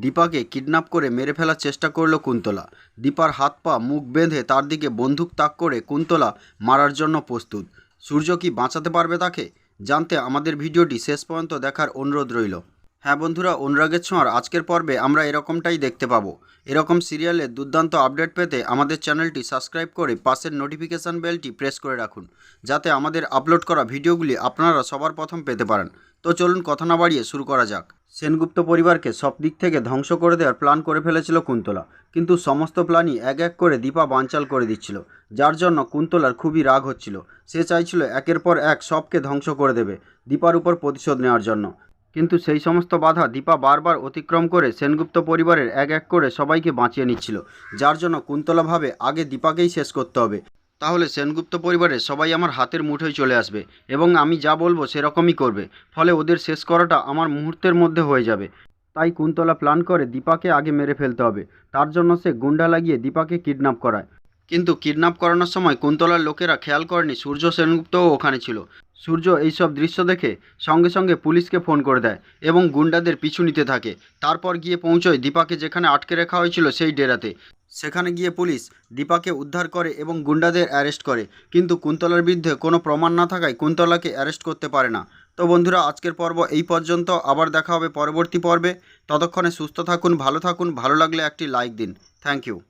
দীপাকে kidnap করে মেরে ফেলার চেষ্টা করল কুন্তলা। দীপার হাত পা, মুখ বেঁধে তার দিকে বন্দুক তাক করে কুন্তলা মারার জন্য প্রস্তুত। সূর্য কি বাঁচাতে পারবে তাকে? জানতে আমাদের ভিডিওটি শেষ পর্যন্ত দেখার অনুরোধ রইল। হ্যাঁ বন্ধুরা, অনুরাগের ছোঁয়ার আজকের পর্বে আমরা এরকমটাই দেখতে পাবো। এরকম সিরিয়ালের দুর্দান্ত আপডেট পেতে আমাদের চ্যানেলটি সাবস্ক্রাইব করে পাশের নোটিফিকেশান বেলটি প্রেস করে রাখুন, যাতে আমাদের আপলোড করা ভিডিওগুলি আপনারা সবার প্রথম পেতে পারেন। তো চলুন কথা না বাড়িয়ে শুরু করা যাক। সেনগুপ্ত পরিবারকে সব দিক থেকে ধ্বংস করে দেওয়ার প্ল্যান করে ফেলেছিল কুন্তলা, কিন্তু সমস্ত প্ল্যানই এক এক করে দীপা বানচাল করে দিচ্ছিল, যার জন্য কুন্তলার খুবই রাগ হচ্ছিল। সে চাইছিল একের পর এক সবকে ধ্বংস করে দেবে, দীপার উপর প্রতিশোধ নেওয়ার জন্য। কিন্তু সেই সমস্ত বাধা দীপা বারবার অতিক্রম করে সেনগুপ্ত পরিবারের এক এক করে সবাইকে বাঁচিয়ে নিচ্ছিল, যার জন্য কুন্তলা ভাবে আগে দীপাকেই শেষ করতে হবে। তাহলে সেনগুপ্ত পরিবারের সবাই আমার হাতের মুঠোয় চলে আসবে এবং আমি যা বলব সেরকমই করবে, ফলে ওদের শেষ করাটা আমার মুহূর্তের মধ্যে হয়ে যাবে। তাই কুন্তলা প্ল্যান করে দীপাকে আগে মেরে ফেলতে হবে, তার জন্য সে গুন্ডা লাগিয়ে দীপাকে কিডন্যাপ করায়। কিন্তু কিডন্যাপ করানোর সময় কুন্তলার লোকেরা খেয়াল করেনি সূর্য সেনগুপ্তও ওখানে ছিল। সূর্য এইসব দৃশ্য দেখে সঙ্গে সঙ্গে পুলিশকে ফোন করে দেয় এবং গুন্ডাদের পিছু নিতে থাকে। তারপর গিয়ে পৌঁছয় দীপাকে যেখানে আটকে রাখা হয়েছিল সেই ডেরাতে। সেখানে গিয়ে পুলিশ দীপাকে উদ্ধার করে এবং গুন্ডাদের অ্যারেস্ট করে। কিন্তু কুন্তলার বিরুদ্ধে কোনো প্রমাণ না থাকায় কুন্তলাকে অ্যারেস্ট করতে পারে না। তো বন্ধুরা, আজকের পর্ব এই পর্যন্ত। আবার দেখা হবে পরবর্তী পর্বে। ততক্ষণে সুস্থ থাকুন, ভালো থাকুন, ভালো লাগলে একটি লাইক দিন। Thank you.